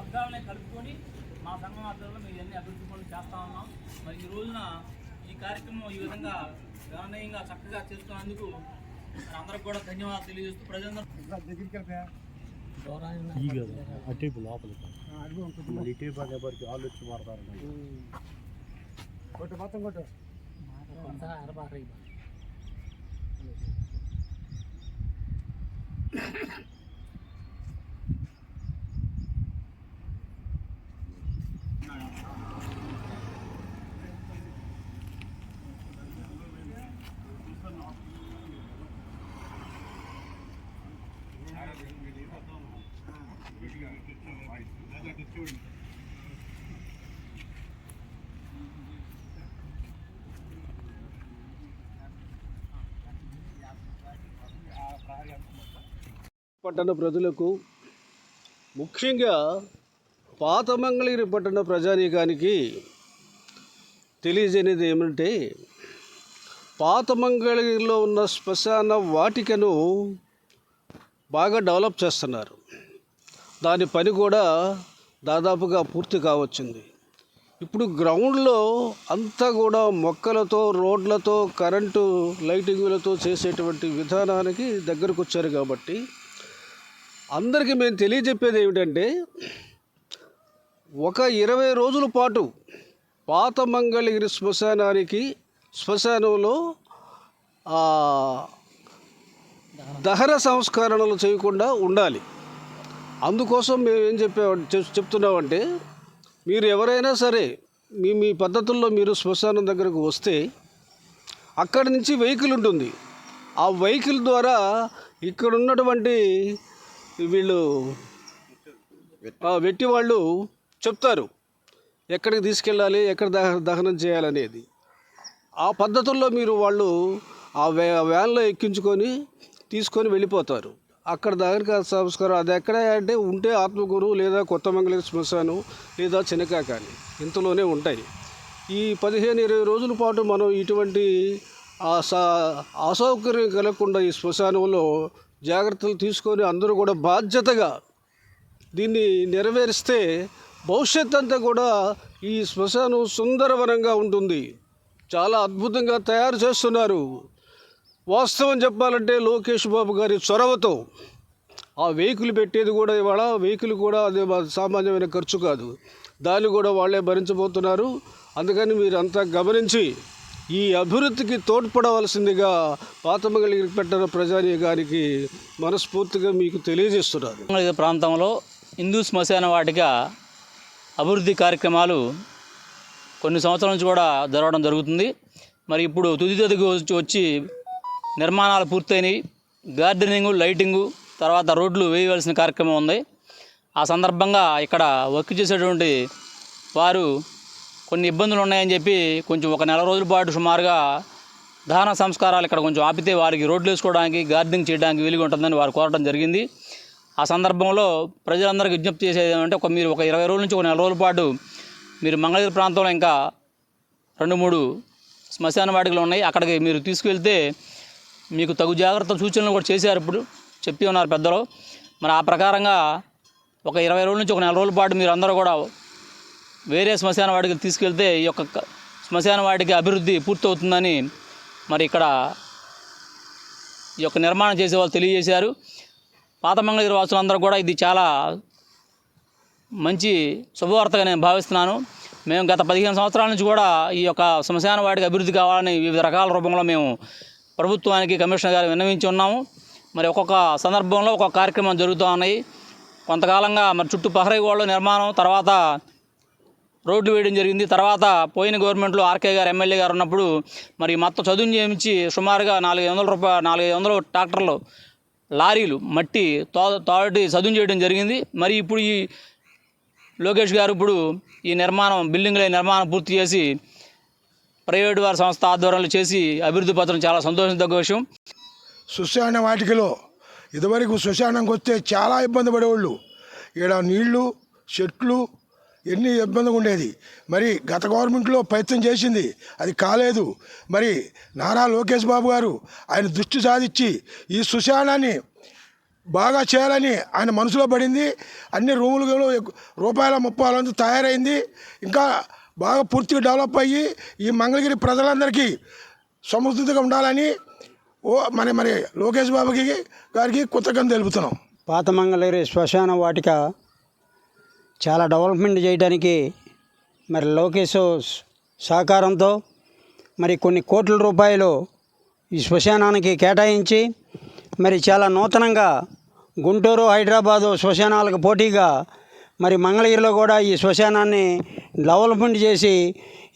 వర్గాలని కలుపుకొని మా సంఘం ఆధ్వర్యంలో మేము ఇవన్నీ అభివృద్ధి పనులు చేస్తా ఉన్నాం మరి ఈ రోజున ఈ కార్యక్రమం ఈ విధంగా గణనీయంగా చక్కగా చేస్తున్నందుకు మరి అందరికి కూడా ధన్యవాదాలు తెలియజేస్తూ ప్రజలందరూ ఈ కదా అటేపు లోపలికి. మళ్ళీ ఇటేపు అనేప్పటికీ వాళ్ళు వచ్చి మారతారు కొట్టు మొత్తం కొట్టు. అరబారు పట్టణ ప్రజలకు ముఖ్యంగా పాత మంగళగిరి పట్టణ ప్రజానీకానికి తెలియజేయనిది ఏమంటే పాత మంగళగిరిలో ఉన్న శ్మశాన వాటికను బాగా డెవలప్ చేస్తున్నారు. దాని పని కూడా దాదాపుగా పూర్తి కావచ్చింది. ఇప్పుడు గ్రౌండ్లో అంతా కూడా మొక్కలతో రోడ్లతో కరెంటు లైటింగులతో చేసేటువంటి విధానానికి దగ్గరకు వచ్చారు కాబట్టి అందరికీ మేము తెలియజెప్పేది ఏమిటంటే ఒక ఇరవై రోజుల పాటు పాత మంగళగిరి శ్మశానానికి శ్మశానంలో దహన సంస్కరణలు చేయకుండా ఉండాలి. అందుకోసం మేము ఏం చెప్పే చెప్- చెప్తున్నామంటే మీరు ఎవరైనా సరే మీ మీ పద్ధతుల్లో మీరు శ్మశానం దగ్గరకు వస్తే అక్కడి నుంచి వెహికల్ ఉంటుంది. ఆ వెహికల్ ద్వారా ఇక్కడ ఉన్నటువంటి వీళ్ళు వెట్టి వాళ్ళు చెప్తారు. ఎక్కడికి తీసుకెళ్ళాలి ఎక్కడ దహ దహనం చేయాలనేది. ఆ పద్ధతుల్లో మీరు వాళ్ళు ఆ వే వ్యాన్లో ఎక్కించుకొని తీసుకొని వెళ్ళిపోతారు. అక్కడ దగ్గరికి సంస్కారం అది ఎక్కడ అంటే ఉంటే ఆత్మగురు లేదా కొత్త మంగళ శ్మశానం లేదా చినకాకాని ఇంతలోనే ఉంటాయి. ఈ పదిహేను ఇరవై రోజుల పాటు మనం ఇటువంటి అసౌకర్యం కలగకుండా ఈ శ్మశానంలో జాగ్రత్తలు తీసుకొని అందరూ కూడా బాధ్యతగా దీన్ని నెరవేరిస్తే భవిష్యత్ అంతా కూడా ఈ శ్మశానం సుందరవనంగా ఉంటుంది. చాలా అద్భుతంగా తయారు చేస్తున్నారు. వాస్తవం చెప్పాలంటే లోకేష్ బాబు గారి చొరవతో ఆ వెహికల్ పెట్టేది కూడా ఇవాళ వెహికల్ కూడా అది సామాన్యమైన ఖర్చు కాదు. దాన్ని కూడా వాళ్ళే భరించబోతున్నారు. అందుకని మీరంతా గమనించి ఈ అభివృద్ధికి తోడ్పడవలసిందిగా పాతమగలిగి పెట్టిన ప్రజానీకానికి మనస్ఫూర్తిగా మీకు తెలియజేస్తున్నారు ప్రాంతంలో హిందూ శ్మశాన వాటిక అభివృద్ధి కార్యక్రమాలు కొన్ని సంవత్సరాల నుంచి కూడా జరగడం జరుగుతుంది. మరి ఇప్పుడు తుది తుదికి వచ్చి వచ్చి నిర్మాణాలు పూర్తయినాయి. గార్డెనింగు లైటింగు తర్వాత రోడ్లు వేయవలసిన కార్యక్రమం ఉంది. ఆ సందర్భంగా ఇక్కడ వర్క్ చేసేటువంటి వారు కొన్ని ఇబ్బందులు ఉన్నాయని చెప్పి కొంచెం ఒక నెల రోజుల పాటు సుమారుగా దహన సంస్కారాలు ఇక్కడ కొంచెం ఆపితే వారికి రోడ్లు వేసుకోవడానికి గార్డెనింగ్ చేయడానికి వీలుగా ఉంటుందని వారు కోరటం జరిగింది. ఆ సందర్భంలో ప్రజలందరికీ విజ్ఞప్తి చేసేది ఏమంటే ఒక మీరు ఒక ఇరవై రోజుల నుంచి ఒక నెల రోజుల పాటు మీరు మంగళగిరి ప్రాంతంలో ఇంకా రెండు మూడు శ్మశాన వాటికలు ఉన్నాయి. అక్కడికి మీరు తీసుకువెళ్తే మీకు తగు జాగ్రత్త సూచనలు కూడా చేశారు ఇప్పుడు. చెప్పి ఉన్నారు పెద్దలు. మరి ఆ ప్రకారంగా ఒక ఇరవై రోజుల నుంచి ఒక నెల రోజుల పాటు మీరు అందరూ కూడా వేరే శ్మశాన వాటికి తీసుకెళ్తే ఈ యొక్క శ్మశాన వాటికి అభివృద్ధి పూర్తవుతుందని మరి ఇక్కడ ఈ యొక్క నిర్మాణం చేసే వాళ్ళు తెలియజేశారు. పాత మంగళగిరి వాసులందరూ కూడా ఇది చాలా మంచి శుభవార్తగా నేను భావిస్తున్నాను. మేము గత పదిహేను సంవత్సరాల నుంచి కూడా ఈ యొక్క శ్మశాన వాటికి అభివృద్ధి కావాలని వివిధ రకాల రూపంలో మేము ప్రభుత్వానికి కమిషనర్ గారు విన్నవించి ఉన్నాము. మరి ఒక్కొక్క సందర్భంలో ఒక్కొక్క కార్యక్రమం జరుగుతూ ఉన్నాయి. కొంతకాలంగా మరి చుట్టూ పహరీ గోడల నిర్మాణం తర్వాత రోడ్లు వేయడం జరిగింది. తర్వాత పోయిన గవర్నమెంట్లో ఆర్కే గారు ఎమ్మెల్యే గారు ఉన్నప్పుడు మరి మొత్తం చదువుని చేయించి సుమారుగా నాలుగు వందల రూపాయలు నాలుగు వందల ట్రాక్టర్లు లారీలు మట్టి తో తోటి చదువు చేయడం జరిగింది. మరి ఇప్పుడు ఈ లోకేష్ గారు ఇప్పుడు ఈ నిర్మాణం బిల్డింగ్ల నిర్మాణం పూర్తి చేసి ప్రైవేటు వారి సంస్థ ఆధ్వర్యంలో చేసి అభివృద్ధి పత్రం చాలా సంతోషించదగ్గ విషయం. శ్మశాన వాటికలో ఇదివరకు శ్మశానంకి వస్తే చాలా ఇబ్బంది పడేవాళ్ళు. ఈడ నీళ్ళు చెట్లు ఎన్ని ఇబ్బందిగా ఉండేది. మరి గత గవర్నమెంట్లో ప్రయత్నం చేసింది. అది కాలేదు. మరి నారా లోకేష్ బాబు గారు ఆయన దృష్టి సాధించి ఈ సుశానాన్ని బాగా చేయాలని ఆయన మనసులో పడింది. అన్ని రూములు రూపాయల ముప్పాలంతా తయారైంది. ఇంకా బాగా పూర్తిగా డెవలప్ అయ్యి ఈ మంగళగిరి ప్రజలందరికీ సమృద్ధిగా ఉండాలని ఓ మరి మరి లోకేష్ బాబుకి గారికి కృతజ్ఞత తెలుపుతున్నాం. పాత మంగళగిరి శ్మశాన వాటిక చాలా డెవలప్మెంట్ చేయడానికి మరి లోకేష్ సహకారంతో మరి కొన్ని కోట్ల రూపాయలు ఈ శ్మశానానికి కేటాయించి మరి చాలా నూతనంగా గుంటూరు హైదరాబాదు శ్మశానాలకు పోటీగా మరి మంగళగిరిలో కూడా ఈ శ్మశానాన్ని డెవలప్మెంట్ చేసి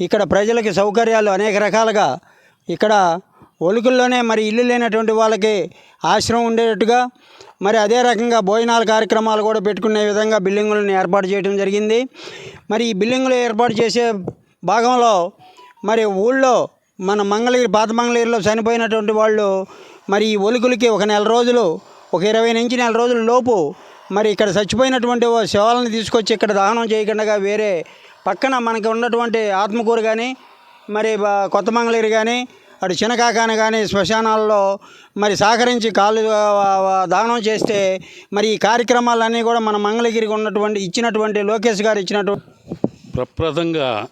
ఇక్కడ ప్రజలకి సౌకర్యాలు అనేక రకాలుగా ఇక్కడ ఒలుకుల్లోనే మరి ఇల్లు లేనటువంటి వాళ్ళకి ఆశ్రమం ఉండేటట్టుగా మరి అదే రకంగా భోజనాల కార్యక్రమాలు కూడా పెట్టుకునే విధంగా బిల్డింగులను ఏర్పాటు చేయడం జరిగింది. మరి ఈ బిల్డింగులు ఏర్పాటు చేసే భాగంలో మరి ఊళ్ళో మన మంగళగిరి పాత మంగళగిరిలో చనిపోయినటువంటి వాళ్ళు మరి ఈ ఒలుకులకి ఒక నెల రోజులు ఒక ఇరవై నుంచి నెల రోజుల లోపు మరి ఇక్కడ చచ్చిపోయినటువంటి ఓ శవాలను తీసుకొచ్చి ఇక్కడ దహనం చేయకుండా వేరే పక్కన మనకి ఉన్నటువంటి ఆత్మకూరు కానీ మరి కొత్త మంగళగిరి కానీ అటు చినకాకాన కానీ శ్మశానాల్లో మరి సహకరించి కాలు దానం చేస్తే మరి ఈ కార్యక్రమాలన్నీ కూడా మన మంగళగిరికి ఉన్నటువంటి ఇచ్చినటువంటి లోకేష్ గారు ఇచ్చినటువంటి ప్రప్రదంగా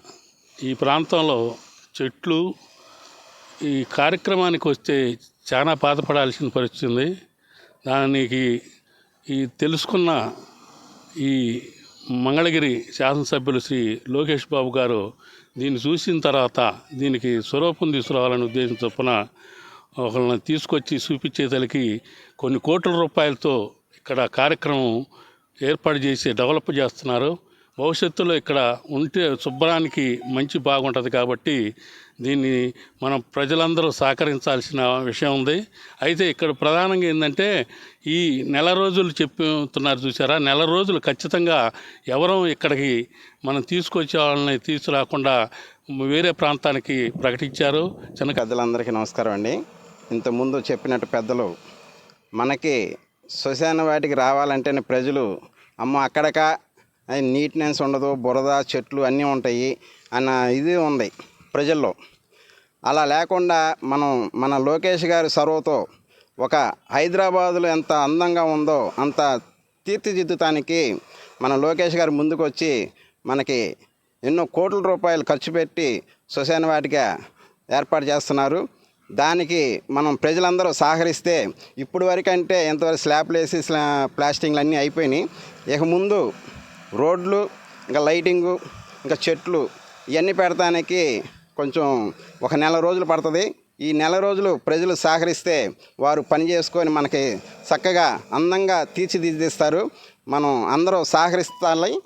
ఈ ప్రాంతంలో చెట్లు ఈ కార్యక్రమానికి వస్తే చాలా బాధపడాల్సిన పరిస్థితి ఉంది. దానికి ఈ తెలుసుకున్న ఈ మంగళగిరి శాసనసభ్యులు శ్రీ లోకేష్ బాబు గారు దీన్ని చూసిన తర్వాత దీనికి స్వరూపం తీసుకురావాలనే ఉద్దేశం చొప్పున ఒకళ్ళని తీసుకొచ్చి చూపించేతలకి కొన్ని కోట్ల రూపాయలతో ఇక్కడ కార్యక్రమం ఏర్పాటు చేసి డెవలప్ చేస్తున్నారు. భవిష్యత్తులో ఇక్కడ ఉంటే శుభ్రానికి మంచి బాగుంటుంది కాబట్టి దీన్ని మనం ప్రజలందరూ సహకరించాల్సిన విషయం ఉంది. అయితే ఇక్కడ ప్రధానంగా ఏంటంటే ఈ నెల రోజులు చెప్తున్నారు చూసారా? నెల రోజులు ఖచ్చితంగా ఎవరూ ఇక్కడికి మనం తీసుకొచ్చే వాళ్ళని తీసుకురాకుండా వేరే ప్రాంతానికి ప్రకటించారు. చిన్న పెద్దలందరికీ నమస్కారం అండి. ఇంతకుముందు చెప్పినట్టు పెద్దలు మనకి శ్మశాన వాటికి రావాలంటేనే ప్రజలు అమ్మ అక్కడక నీట్నెస్ ఉండదు బురద చెట్లు అన్నీ ఉంటాయి అన్న ఇది ఉంది ప్రజల్లో. అలా లేకుండా మనం మన లోకేష్ గారి సర్వతో ఒక హైదరాబాదులో ఎంత అందంగా ఉందో అంత తీర్చిదిద్దుతానికి మన లోకేష్ గారు ముందుకు వచ్చి మనకి ఎన్నో కోట్ల రూపాయలు ఖర్చు పెట్టి శ్మశాన వాటిగా ఏర్పాటు చేస్తున్నారు. దానికి మనం ప్రజలందరూ సహకరిస్తే ఇప్పుడు వరకంటే ఎంతవరకు స్లాబ్లు వేసి స్లా ప్లాస్టింగ్లు అన్నీ అయిపోయినాయి. ఇక ముందు రోడ్లు ఇంకా లైటింగు ఇంకా చెట్లు ఇవన్నీ పెడతానికి కొంచెం ఒక నెల రోజులు పడుతుంది. ఈ నెల రోజులు ప్రజలు సహకరిస్తే వారు పని చేసుకొని మనకి చక్కగా అందంగా తీర్చిదిద్దిస్తారు. మనం అందరూ సహకరిస్తాలి.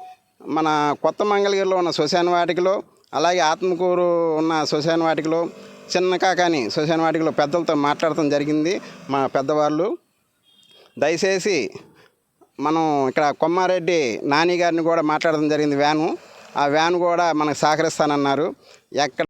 మన కొత్త మంగళగిరిలో ఉన్న శ్మశాన వాటికలో అలాగే ఆత్మకూరు ఉన్న శ్మశాన వాటికలో చిన్నకా కానీ శ్మశాన వాటికలో పెద్దలతో మాట్లాడటం జరిగింది మా పెద్దవాళ్ళు. దయచేసి మనం ఇక్కడ కొమ్మారెడ్డి నాని గారిని కూడా మాట్లాడడం జరిగింది వ్యాను. ఆ వ్యాన్ కూడా మనకు సహకరిస్తానన్నారు. ఎక్కడ